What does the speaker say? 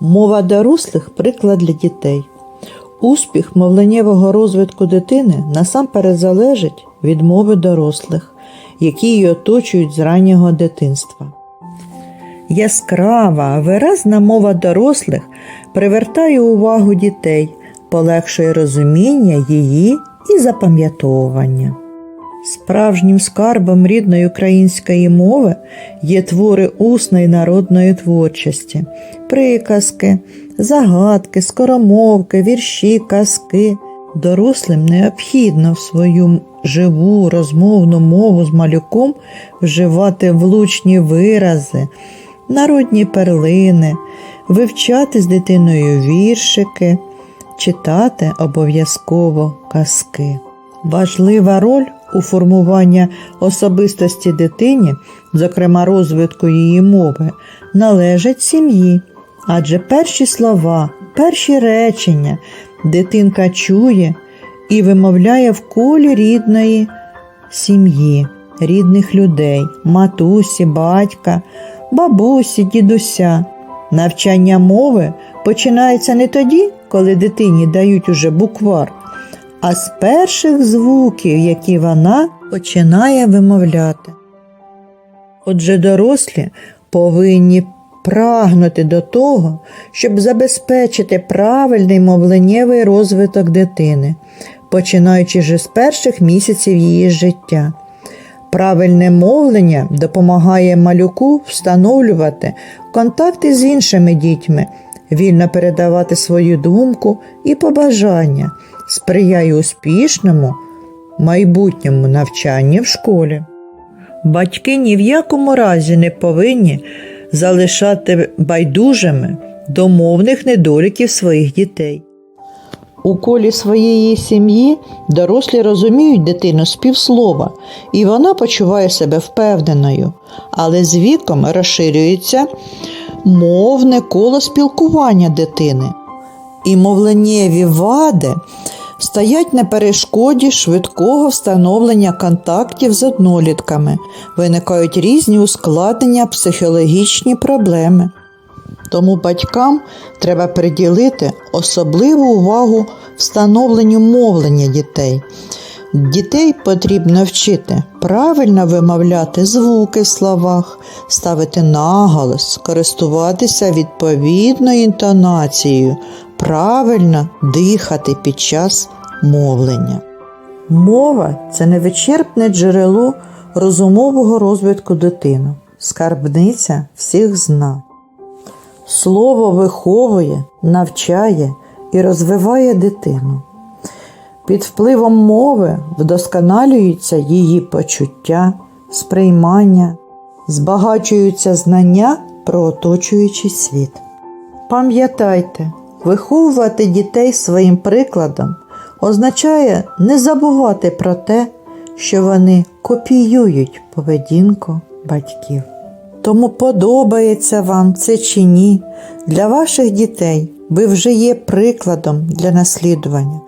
Мова дорослих приклад для дітей. Успіх мовленнєвого розвитку дитини насамперед залежить від мови дорослих, які її оточують з раннього дитинства. Яскрава, виразна мова дорослих привертає увагу дітей, полегшує розуміння її і запам'ятовування. Справжнім скарбом рідної української мови є твори усної народної творчості, приказки, загадки, скоромовки, вірші, казки. Дорослим необхідно в свою живу розмовну мову з малюком вживати влучні вирази, народні перлини, вивчати з дитиною віршики, читати обов'язково казки. Важлива роль у формуванні особистості дитині, зокрема розвитку її мови, належать сім'ї, адже перші слова, перші речення дитинка чує і вимовляє в колі рідної сім'ї, рідних людей, матусі, батька, бабусі, дідуся. Навчання мови починається не тоді, коли дитині дають уже буквар, а з перших звуків, які вона починає вимовляти. Отже, дорослі повинні прагнути до того, щоб забезпечити правильний мовленнєвий розвиток дитини, починаючи вже з перших місяців її життя. Правильне мовлення допомагає малюку встановлювати контакти з іншими дітьми, вільно передавати свою думку і побажання, сприяє успішному майбутньому навчанню в школі. Батьки ні в якому разі не повинні залишати байдужими до мовних недоліків своїх дітей. У колі своєї сім'ї дорослі розуміють дитину з півслова, і вона почуває себе впевненою, але з віком розширюється мовне коло спілкування дитини. І мовленнєві вади стоять на перешкоді швидкого встановлення контактів з однолітками, виникають різні ускладнення, психологічні проблеми. Тому батькам треба приділити особливу увагу встановленню мовлення дітей. Дітей потрібно вчити правильно вимовляти звуки в словах, ставити наголос, користуватися відповідною інтонацією, правильно дихати під час мовлення. Мова це невичерпне джерело розумового розвитку дитини, скарбниця всіх знань. Слово виховує, навчає і розвиває дитину. Під впливом мови вдосконалюються її почуття, сприймання, збагачуються знання про оточуючий світ. Пам'ятайте, виховувати дітей своїм прикладом означає не забувати про те, що вони копіюють поведінку батьків. Тому подобається вам це чи ні, для ваших дітей ви вже є прикладом для наслідування.